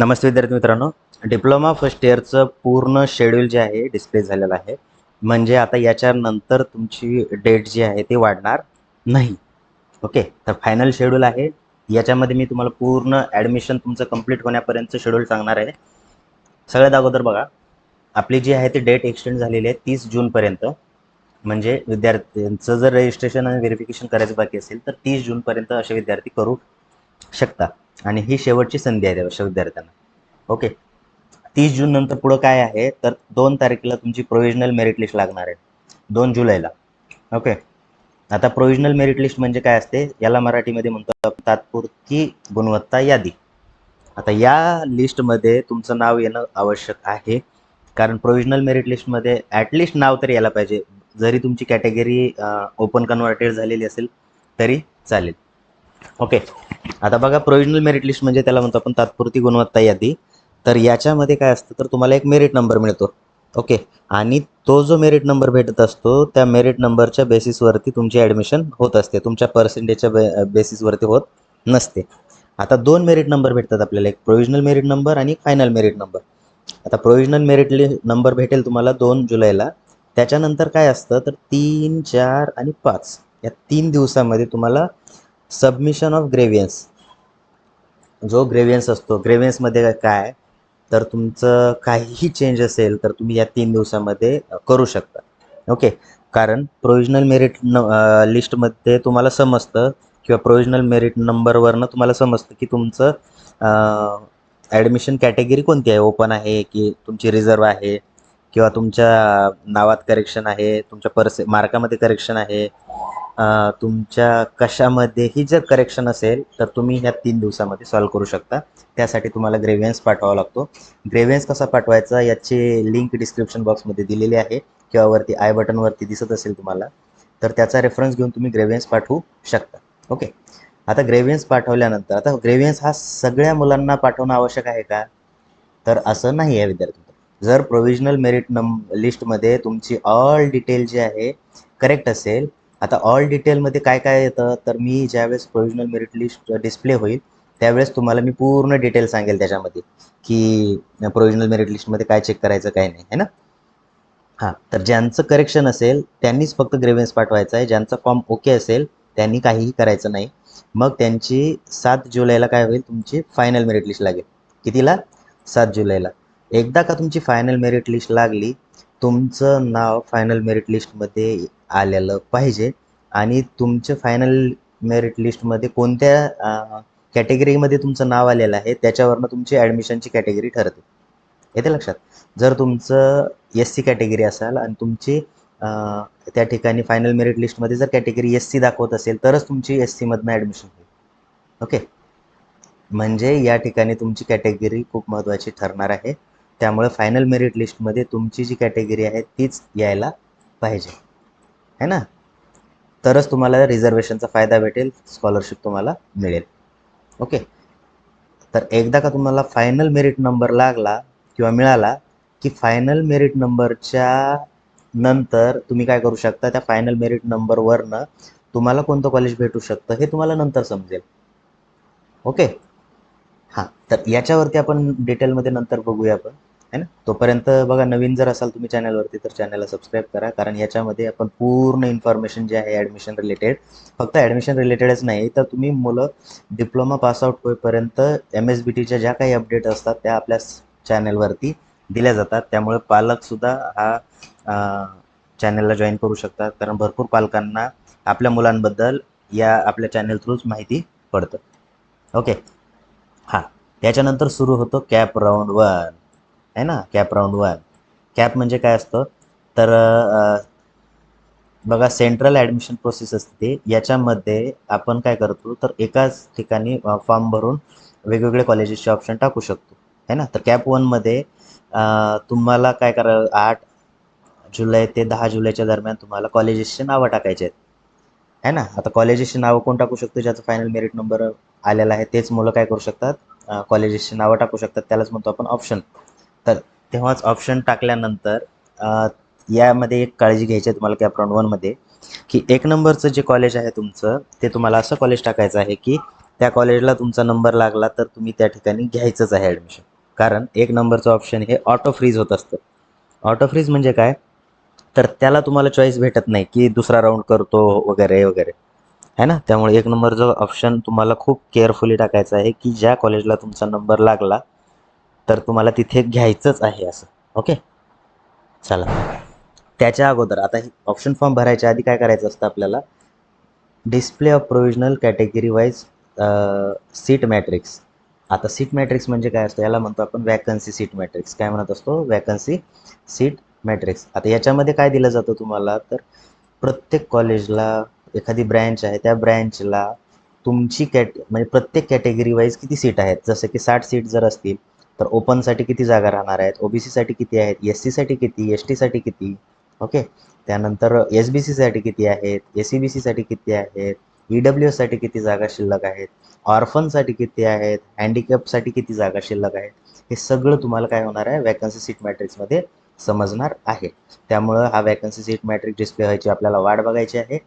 नमस्ते विद्यार्थी मित्रांनो. Diploma first इयरचं पूर्ण शेड्यूल जे आहे डिस्प्ले झालेलं आहे. म्हणजे आता याच्यानंतर तुमची डेट जी आहे ती वाढणार नाही. ओके तर फायनल शेड्यूल आहे. याच्यामध्ये मी तुम्हाला पूर्ण ॲडमिशन तुमचं कंप्लीट होण्यापर्यंतचं शेड्यूल सांगणार आहे. सगळ्यात अगोदर बघा. आपली जी आहे ती डेट एक्सटेंड झालेली आहे तीस जूनपर्यंत म्हणजे विद्यार्थ्यांचं जर रजिस्ट्रेशन आणि व्हेरिफिकेशन करायचं बाकी असेल तर तीस जूनपर्यंत असे विद्यार्थी करू शकता. आणि ही शेवटची संधी आहे त्या विद्यार्थ्यांना. ओके तीस जून नंतर पुढं काय आहे? तर दोन तारखेला तुमची प्रोव्हिजनल मेरिट लिस्ट लागणार आहे. दोन जुलैला. ओके आता प्रोव्हिजनल मेरिट लिस्ट म्हणजे काय असते? याला मराठीमध्ये म्हणतो आपण तात्पुरती गुणवत्ता यादी. आता या लिस्टमध्ये तुमचं नाव येणं आवश्यक आहे. कारण प्रोव्हिजनल मेरिट लिस्टमध्ये ॲटलिस्ट नाव तरी यायला पाहिजे. जरी तुमची कॅटेगरी ओपन कन्व्हर्टेड झालेली असेल तरी चालेल. ओके. आता बघा प्रोविजनल मेरिट लिस्ट म्हणजे त्याला म्हणतो आपण तात्पुरती गुणवत्ता यादी. तर याच्यामध्ये काय असतं तर तुम्हाला एक मेरिट नंबर मिळतो. ओके. आणि तो जो मेरिट नंबर भेटत असतो त्या मेरिट नंबरच्या बेसिसवरती तुमची ॲडमिशन होत असते. तुमच्या पर्सेंटेजच्या बे बेसिसवरती होत नसते. आता दोन मेरिट नंबर भेटतात आपल्याला. एक प्रोविजनल मेरिट नंबर आणि फायनल मेरिट नंबर आता प्रोविजनल मेरिट लि नंबर भेटेल तुम्हाला दोन जुलैला. त्याच्यानंतर काय असतं तर तीन चार आणि पाच. या तीन दिवसामध्ये तुम्हाला सबमिशन ऑफ ग्रेव्हियन्स जो ग्रेव्हियन्स असतो ग्रेव्हियन्समध्ये काय तर तुमचं काहीही चेंज असेल तर तुम्ही या तीन दिवसामध्ये करू शकता. ओके कारण प्रोविजनल मेरिट न लिस्टमध्ये तुम्हाला समजतं किंवा प्रोविजनल मेरिट नंबरवरनं तुम्हाला समजतं की तुमचं ॲडमिशन कॅटेगरी कोणती आहे? ओपन आहे की तुमची रिझर्व आहे? किंवा तुमच्या नावात करेक्शन आहे तुमच्या पर्से मार्कामध्ये करेक्शन आहे तुमच्या कशामध्येही जर करेक्शन असेल तर तुम्ही ह्या तीन दिवसामध्ये सॉल्व करू शकता. त्यासाठी तुम्हाला ग्रेव्हियन्स पाठवावा लागतो. ग्रेव्हियन्स कसा पाठवायचा याची लिंक डिस्क्रिप्शन बॉक्समध्ये दिलेली आहे किंवा वरती आय बटनवरती दिसत असेल तुम्हाला तर त्याचा रेफरन्स घेऊन तुम्ही ग्रेव्हियन्स पाठवू शकता. ओके आता ग्रेव्हियन्स पाठवल्यानंतर आता ग्रेव्हियन्स हा सगळ्या मुलांना पाठवणं आवश्यक आहे का? तर असं नाही आहे विद्यार्थी. जर प्रोव्हिजनल मेरिट नम लिस्टमध्ये तुमची ऑल डिटेल जी आहे करेक्ट असेल. आता ऑल डिटेलमध्ये काय काय येतं तर मी ज्यावेळेस प्रोव्हिजनल मेरिट लिस्ट डिस्प्ले होईल त्यावेळेस तुम्हाला मी पूर्ण डिटेल सांगेल त्याच्यामध्ये की प्रोव्हिजनल मेरिट लिस्टमध्ये काय चेक करायचं काय नाही है ना? हां तर ज्यांचं करेक्शन असेल त्यांनीच फक्त ग्रेव्हन्स पाठवायचं आहे. ज्यांचा फॉर्म ओके असेल त्यांनी काहीही करायचं नाही. मग त्यांची सात जुलैला काय होईल तुमची फायनल मेरिट लिस्ट लागेल. कितीला? सात जुलैला. एकदा का तुमची फायनल मेरिट लिस्ट लागली तुमचं नाव फायनल मेरिट लिस्टमध्ये आलेलं पाहिजे आणि तुमचं फायनल मेरिट लिस्टमध्ये कोणत्या कॅटेगरीमध्ये तुमचं नाव आलेलं आहे त्याच्यावरनं तुमची ॲडमिशनची कॅटेगरी ठरते. येते लक्षात? जर तुमचं एस सी कॅटेगरी असाल आणि तुमची त्या ठिकाणी फायनल मेरिट लिस्टमध्ये जर कॅटेगरी एस सी दाखवत असेल तरच तुमची एस सीमधनं ॲडमिशन होईल. ओके म्हणजे या ठिकाणी तुमची कॅटेगरी खूप महत्त्वाची ठरणार आहे. त्यामुळे फायनल मेरिट लिस्टमध्ये तुमची जी कॅटेगरी आहे तीच यायला पाहिजे. है ना? तरच तुम्हाला रिझर्वेशनचा फायदा भेटेल स्कॉलरशिप तुम्हाला मिळेल. ओके तर एकदा का तुम्हाला फायनल मेरिट नंबर लागला किंवा मिळाला की फायनल मेरिट नंबरच्या नंतर तुम्ही काय करू शकता त्या फायनल मेरिट नंबरवरनं तुम्हाला कोणतं कॉलेज भेटू शकतं हे तुम्हाला नंतर समजेल. ओके हां. तर याच्यावरती आपण डिटेलमध्ये नंतर बघूया आपण. है ना? तोपर्यंत बघा नवीन जर असाल तुम्ही चॅनलवरती तर चॅनलला सबस्क्राईब करा. कारण याच्यामध्ये आपण पूर्ण इन्फॉर्मेशन जे आहे ॲडमिशन रिलेटेड फक्त ॲडमिशन रिलेटेडच नाही. तर तुम्ही मुलं डिप्लोमा पासआउट होईपर्यंत एम एस बी टीच्या ज्या काही अपडेट असतात त्या आपल्या चॅनलवरती दिल्या जातात. त्यामुळे पालकसुद्धा हा चॅनलला जॉईन करू शकतात. कारण भरपूर पालकांना आपल्या मुलांबद्दल या आपल्या चॅनल थ्रूच माहिती पडतं. ओके हां. त्याच्यानंतर सुरू होतो कॅप राऊंड वन आहे ना कॅप राऊंड वन कॅप म्हणजे काय असतं? तर बघा सेंट्रल ॲडमिशन प्रोसेस असते याच्यामध्ये आपण काय करतो? तर एकाच ठिकाणी फॉर्म भरून वेगवेगळे कॉलेजेसचे ऑप्शन टाकू शकतो. है ना? तर कॅप वनमध्ये तुम्हाला काय करा आठ जुलै ते दहा जुलैच्या दरम्यान तुम्हाला कॉलेजेसचे नावं टाकायचे आहेत. है ना? आता कॉलेजेसची नावं कोण टाकू शकतो? ज्याचं फायनल मेरिट नंबर आलेला आहे तेच मुलं काय करू शकतात? कॉलेजेसची नावं टाकू शकतात. त्यालाच म्हणतो आपण ऑप्शन तर तेव्हाच ऑप्शन टाकल्यानंतर यामध्ये एक काळजी घ्यायची आहे तुम्हाला कॅप्रॉन वनमध्ये की एक नंबरचं जे कॉलेज आहे तुमचं ते तुम्हाला असं कॉलेज टाकायचं आहे की त्या कॉलेजला तुमचा नंबर लागला तर तुम्ही त्या ठिकाणी घ्यायचंच आहे ॲडमिशन कारण एक नंबरचं ऑप्शन हे ऑटो फ्रीज होत असतं. ऑटो फ्रीज म्हणजे काय? तर त्याला तुम्हाला चॉईस भेटत नाही की दुसरा राऊंड करतो वगैरे वगैरे. आहे ना? त्यामुळे एक नंबरचं ऑप्शन तुम्हाला खूप केअरफुली टाकायचं आहे की ज्या कॉलेजला तुमचा नंबर लागला तर तुम्हाला तिथे घ्यायचंच आहे असं. ओके चला. त्याच्या अगोदर आता ऑप्शन फॉर्म भरायच्या आधी काय करायचं असतं आपल्याला? Display of provisional category wise seat matrix आता सीट मॅट्रिक्स म्हणजे काय असतं? याला म्हणतो आपण वॅकन्सी सीट मॅट्रिक्स काय म्हणत असतो? वॅकन्सी सीट मॅट्रिक्स आता याच्यामध्ये काय दिलं जातं तुम्हाला? तर प्रत्येक कॉलेजला एखादी ब्रँच आहे त्या ब्रँचला तुमची कॅट म्हणजे प्रत्येक कॅटेगरी वाईज किती सीट आहेत? जसं की साठ सीट जर असतील तर ओपनसाठी किती जागा राहणार आहेत? ओ बी सीसाठी किती आहेत? एस सीसाठी किती? एस टीसाठी किती? ओके त्यानंतर एस बी सीसाठी किती आहेत? एस सी बी सीसाठी किती आहेत? ई डब्ल्यू एससाठी किती जागा शिल्लक आहेत? ऑर्फनसाठी किती आहेत? हँडिकॅपसाठी किती जागा शिल्लक आहेत? हे सगळं तुम्हाला काय होणार आहे? वॅकन्सी सीट मॅट्रिक्समध्ये समजणार आहे. त्यामुळं हा वॅकन्सी सीट मॅट्रिक डिस्प्ले व्हायची आपल्याला वाट बघायची आहे.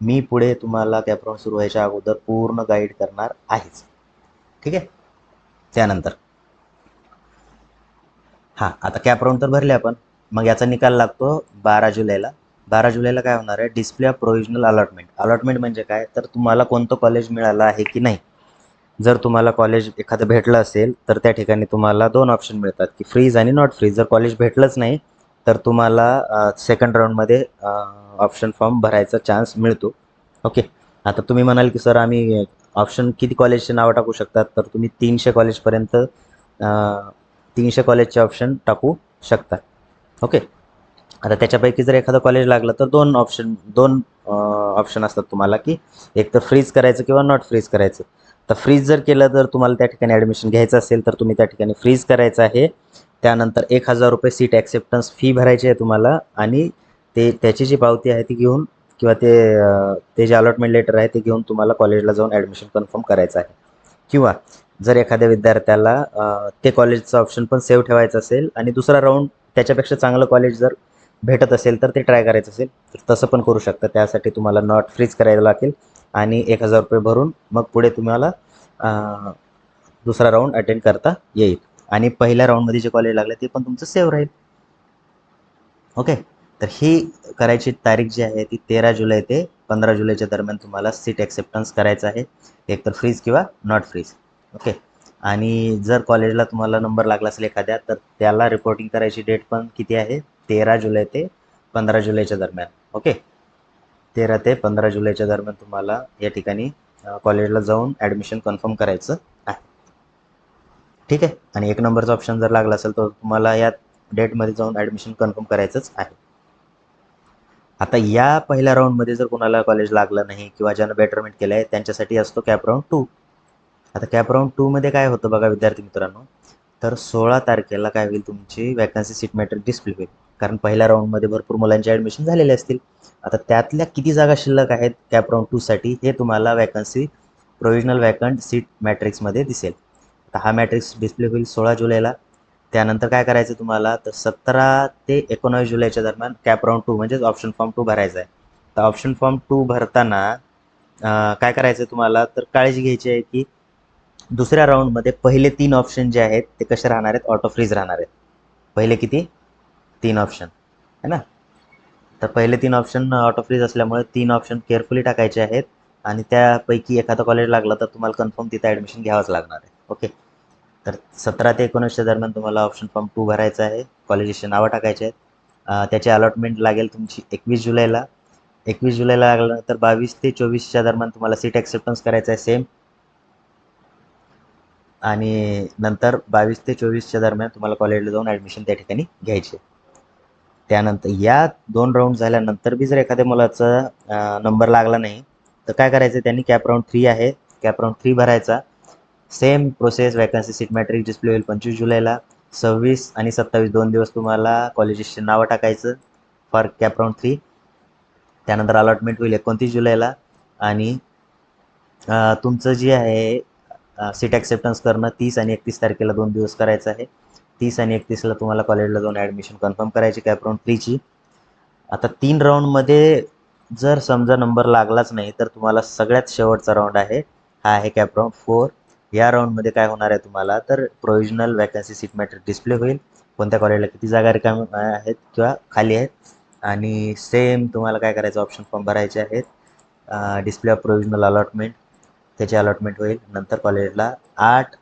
मी पुढे तुम्हाला कॅप्रॉन सुरू व्हायच्या अगोदर पूर्ण गाईड करणार आहेच. ठीक आहे? त्यानंतर. हां आता कॅप राऊंड तर भरले आपण. मग याचा निकाल लागतो बारा जुलैला. बारा जुलैला काय होणार आहे? Display of provisional allotment allotment म्हणजे काय? तर तुम्हाला कोणतं कॉलेज मिळालं आहे की नाही? जर तुम्हाला कॉलेज एखादं भेटलं असेल तर त्या ठिकाणी तुम्हाला दोन ऑप्शन मिळतात की फ्रीज आणि नॉट फ्रीज जर कॉलेज भेटलंच नाही तर तुम्हाला सेकंड राऊंडमध्ये ऑप्शन फॉर्म भरायचा चान्स मिळतो. ओके आता तुम्ही म्हणाल की सर आम्ही ऑप्शन किती कॉलेजचे नावं टाकू शकतात? तर तुम्ही तीनशे कॉलेजपर्यंत तीनशे कॉलेजचे ऑप्शन टाकू शकता ओके आता त्याच्यापैकी जर एखादं कॉलेज लागलं तर दोन ऑप्शन दोन ऑप्शन असतात तुम्हाला की एक तर फ्रीज करायचं किंवा नॉट फ्रीज करायचं. तर फ्रीज जर केलं तर तुम्हाला त्या ठिकाणी ॲडमिशन घ्यायचं असेल तर तुम्ही त्या ठिकाणी फ्रीज करायचं आहे. त्यानंतर एक हजार रुपये सीट ॲक्सेप्टन्स फी भरायची आहे तुम्हाला आणि ते त्याची जी पावती आहे ती घेऊन किंवा ते ते जे अलॉटमेंट लेटर आहे ते घेऊन तुम्हाला कॉलेजला जाऊन ॲडमिशन कन्फर्म करायचं आहे. किंवा जर एखाद्या विद्यार्थ्याला ते कॉलेजचं ऑप्शन पण सेव्ह ठेवायचं असेल आणि दुसरा राऊंड त्याच्यापेक्षा चांगलं कॉलेज जर भेटत असेल तर ते ट्राय करायचं असेल तर तसं पण करू शकता. त्यासाठी तुम्हाला नॉट फ्रीज करायला लागेल आणि एक हजार रुपये भरून मग पुढे तुम्हाला दुसरा राऊंड अटेंड करता येईल. आणि पहिल्या राऊंडमध्ये जे कॉलेज लागले ते पण तुमचं सेव्ह राहील. ओके तर ही करायची तारीख जी आहे ती तेरा जुलै ते पंधरा जुलैच्या दरम्यान तुम्हाला सीट ॲक्सेप्टन्स करायचं आहे. एकतर फ्रीज किंवा नॉट फ्रीज ओके. आणि जर कॉलेजला तुम्हाला नंबर लागला असेल एखाद्या तर त्याला रिपोर्टिंग करायची डेट पण किती आहे? तेरा जुलै ते पंधरा जुलैच्या दरम्यान. ओके. तेरा ते पंधरा जुलैच्या दरम्यान तुम्हाला या ठिकाणी कॉलेजला जाऊन ॲडमिशन कन्फर्म करायचं आहे. ठीक आहे? आणि एक नंबरचा ऑप्शन जर लागला असेल तर तुम्हाला या डेटमध्ये जाऊन ॲडमिशन कन्फर्म करायचंच आहे. आता या पहिल्या राऊंडमध्ये जर कोणाला कॉलेज लागलं नाही किंवा ज्यानं बेटरमेंट केलं आहे त्यांच्यासाठी असतो कॅप राऊंड टू आता कॅप राऊंड टूमध्ये काय होतं बघा विद्यार्थी मित्रांनो? तर सोळा तारखेला काय होईल तुमची वॅकन्सी सीट मॅट्रिक डिस्प्ले होईल. कारण पहिल्या राऊंडमध्ये भरपूर मुलांचे ॲडमिशन झालेले असतील. आता त्यातल्या किती जागा शिल्लक आहेत कॅप राऊंड टूसाठी हे तुम्हाला वॅकन्सी प्रोविजनल वॅकंट सीट मॅट्रिक्समध्ये दिसेल. आता हा मॅट्रिक्स डिस्प्ले होईल सोळा जुलैला. त्यानंतर काय करायचं तुम्हाला? तर सतरा ते एकोणावीस जुलैच्या दरम्यान कॅप राऊंड टू म्हणजेच ऑप्शन फॉर्म टू भरायचा आहे. तर ऑप्शन फॉर्म टू भरताना काय करायचं तुम्हाला? तर काळजी घ्यायची आहे की दुसऱ्या राऊंडमध्ये पहिले तीन ऑप्शन जे आहेत ते कसे राहणार आहेत? ऑटो फ्रीज राहणार आहेत. पहिले किती? तीन ऑप्शन है ना? तर पहिले तीन ऑप्शन ऑटो फ्रीज असल्यामुळे तीन ऑप्शन केअरफुली टाकायचे आहेत. आणि त्यापैकी एखादा कॉलेज लागला तर तुम्हाला कन्फर्म तिथं ॲडमिशन घ्यावंच लागणार आहे. ओके तर सतरा ते एकोणीसच्या दरम्यान तुम्हाला ऑप्शन फॉर्म टू भरायचा आहे. कॉलेजेसचे नावं टाकायचे आहेत. त्याची अलॉटमेंट लागेल तुमची एकवीस जुलैला. एकवीस जुलैला लागल्यानंतर बावीस ते चोवीसच्या दरम्यान तुम्हाला सीट ॲक्सेप्टन्स करायचं आहे. सेम आणि नंतर बावीस ते चोवीसच्या दरम्यान तुम्हाला कॉलेजला जाऊन ॲडमिशन त्या ठिकाणी घ्यायचे. त्यानंतर या दोन राऊंड झाल्यानंतर बी जर एखाद्या मुलाचा नंबर लागला नाही तर काय करायचं? त्यांनी कॅप राऊंड थ्री आहे. कॅप राऊंड थ्री भरायचा. Same process vacancy seat matrix display होईल पंचवीस जुलैला सव्वीस आणि सत्तावीस दोन दिवस तुम्हाला कॉलेजेसचे नावं टाकायचं फॉर कॅप राऊंड थ्री त्यानंतर अलॉटमेंट होईल एकोणतीस जुलैला आणि तुमचं जे आहे सीट ॲक्सेप्टन्स करणं तीस आणि एकतीस तारखेला दोन दिवस करायचं आहे. तीस आणि एकतीसला तुम्हाला कॉलेजला जाऊन ॲडमिशन कन्फर्म करायची कॅप राऊंड थ्रीची आता तीन राऊंडमध्ये जर समजा नंबर लागलाच नाही तर तुम्हाला सगळ्यात शेवटचा राऊंड आहे. हा आहे कॅप राऊंड फोर या राऊंडमध्ये काय होणार आहे तुम्हाला? तर provisional vacancy seat matrix display होईल. कोणत्या कॉलेजला किती जागा रिकामी आहेत किंवा खाली आहेत. आणि सेम तुम्हाला काय करायचं? ऑप्शन फॉर्म भरायचे आहेत. डिस्प्ले ऑफ प्रोविजनल अलॉटमेंट त्याची अलॉटमेंट होईल. नंतर कॉलेजला आठ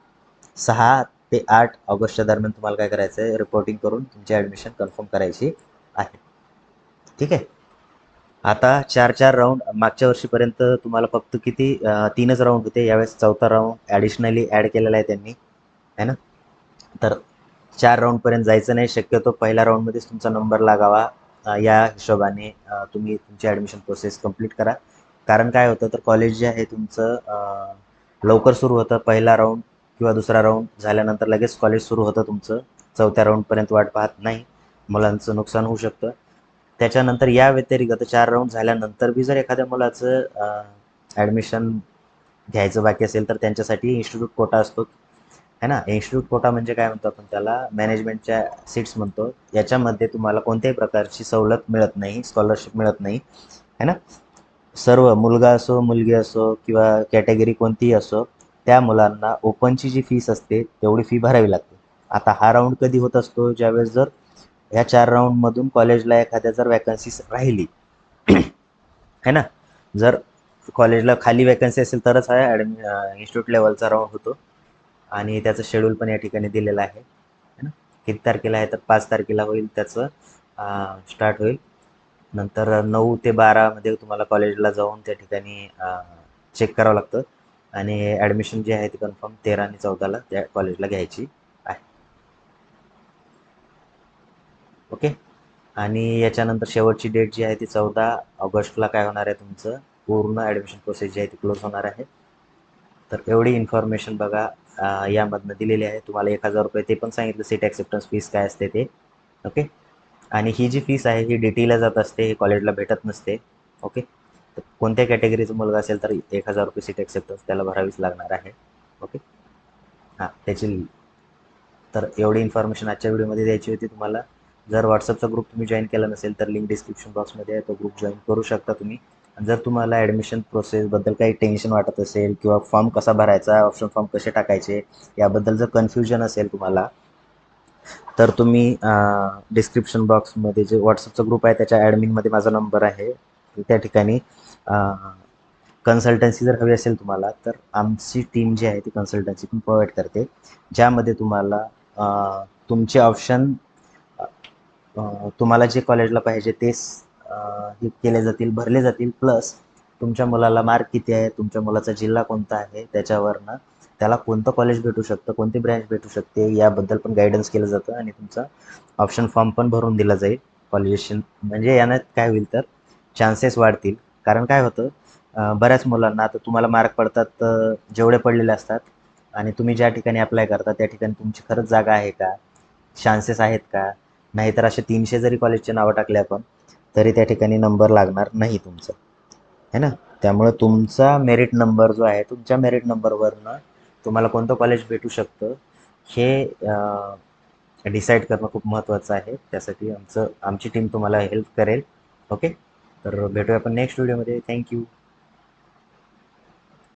सहा ते आठ ऑगस्टच्या दरम्यान तुम्हाला काय करायचं आहे रिपोर्टिंग करून तुमची ॲडमिशन कन्फर्म करायची आहे. ठीक आहे? आता चार चार राऊंड मागच्या वर्षीपर्यंत तुम्हाला फक्त किती तीनच राऊंड होते. यावेळेस चौथा राऊंड ॲडिशनली ॲड केलेला आहे त्यांनी. है ना? तर चार राऊंडपर्यंत जायचं नाही. शक्यतो पहिल्या राऊंडमध्येच तुमचा नंबर लागावा. या हिशोबाने तुम्ही तुमची ॲडमिशन प्रोसेस कंप्लीट करा. कारण काय होतं तर कॉलेज जे आहे तुमचं लवकर सुरू होतं पहिला राऊंड किंवा दुसरा राऊंड झाल्यानंतर लगेच कॉलेज सुरू होतं तुमचं. चौथ्या राऊंडपर्यंत वाट पाहत नाही. मुलांचं नुकसान होऊ शकतं. त्याच्यानंतर या व्यतिरिक्त चार राऊंड झाल्यानंतर बी जर एखाद्या मुलाचं ॲडमिशन घ्यायचं बाकी असेल तर त्यांच्यासाठी इन्स्टिट्यूट कोटा असतो. है ना? इन्स्टिट्यूट कोटा म्हणजे काय म्हणतो आपण त्याला? मॅनेजमेंटच्या सीट्स म्हणतो. याच्यामध्ये तुम्हाला कोणत्याही प्रकारची सवलत मिळत नाही स्कॉलरशिप मिळत नाही. है ना? सर्व मुलगा असो मुलगी असो किंवा कॅटेगरी कोणतीही असो त्या मुलांना ओपनची जी फीस असते तेवढी फी भरावी लागते. आता हा राऊंड कधी होत असतो? ज्यावेळेस जर ह्या चार राऊंडमधून कॉलेजला एखाद्या जर वॅकन्सीज राहिली है ना? जर कॉलेजला खाली वॅकन्सी असेल तरच हा ॲडमि इन्स्टिट्यूट लेवलचा राऊंड होतो. आणि त्याचं शेड्यूल पण या ठिकाणी दिलेलं आहे. है ना? किती तारखेला आहे? तर पाच तारखेला होईल त्याचं स्टार्ट होईल. नंतर नऊ ते बारामध्ये तुम्हाला कॉलेजला जाऊन त्या ठिकाणी चेक करावं लागतं. आणि ॲडमिशन जी आहे ती कन्फर्म तेरा आणि चौदाला त्या कॉलेजला घ्यायची आहे. ओके आणि याच्यानंतर शेवटची डेट जी आहे ती चौदा ऑगस्टला काय होणार आहे तुमचं? पूर्ण ॲडमिशन प्रोसेस जी आहे ती क्लोज होणार आहे. तर एवढी इन्फॉर्मेशन बघा यामधनं दिलेली आहे. तुम्हाला एक हजार रुपये ते पण सांगितलं सीट ॲक्सेप्टन्स फीस काय असते ते. ओके आणि ही जी फीस आहे ही डी जात असते ही कॉलेजला भेटत नसते ओके तर कोणत्या कॅटेगरीचा मुलगा असेल तर एक हजार रुपये सीट ॲक्सेप्टन्स त्याला भरावीच लागणार आहे ओके हां त्याची तर एवढी इन्फॉर्मेशन आजच्या व्हिडिओमध्ये द्यायची होती तुम्हाला. जर व्हॉट्सअपचा ग्रुप तुम्ही जॉईन केला नसेल तर लिंक डिस्क्रिप्शन बॉक्समध्ये आहे तो ग्रुप जॉईन करू शकता तुम्ही. जर तुम्हाला ॲडमिशन प्रोसेसबद्दल काही टेन्शन वाटत असेल किंवा फॉर्म कसा भरायचा ऑप्शन फॉर्म कसे टाकायचे याबद्दल जर कन्फ्युजन असेल तुम्हाला तर तुम्ही डिस्क्रिप्शन बॉक्समध्ये जे व्हॉट्सअपचा ग्रुप आहे त्याच्या ॲडमिनमध्ये माझा नंबर आहे. त्या ठिकाणी कन्सल्टन्सी जर हवी असेल तुम्हाला तर आमची टीम जी आहे ती कन्सल्टन्सी पण प्रोव्हाइड करते. ज्यामध्ये तुम्हाला तुमचे ऑप्शन तुम्हाला जे कॉलेजला पाहिजे तेच हे केले जातील भरले जातील. प्लस तुमच्या मुलाला मार्क किती आहे तुमच्या मुलाचा जिल्हा कोणता आहे त्याच्यावरनं त्याला कोणतं कॉलेज भेटू शकतं कोणती ब्रँच भेटू शकते याबद्दल पण गायडन्स केलं जातं आणि तुमचा ऑप्शन फॉर्म पण भरून दिला जाईल. कॉलेजेशन म्हणजे यानं काय होईल तर चान्सेस वाढतील. कारण काय होतं बऱ्याच मुलांना आता तुम्हाला मार्क पडतात जेवढे पडलेले असतात आणि तुम्ही ज्या ठिकाणी अप्लाय करता त्या ठिकाणी तुमची खरंच जागा आहे का? चान्सेस आहेत का? नाहीतर असे तीनशे जरी कॉलेजचे नावं टाकले आपण तरी त्या ठिकाणी नंबर लागणार नाही तुमचं. है ना? त्यामुळे तुमचा मेरिट नंबर जो आहे तुमच्या मेरिट नंबरवरनं तुम्हाला कोणतं कॉलेज भेटू शकतं हे डिसाईड करणं खूप महत्त्वाचं आहे. त्यासाठी आमचं आमची टीम तुम्हाला हेल्प करेल. ओके तर भेटूया आपण नेक्स्ट व्हिडिओमध्ये थँक्यू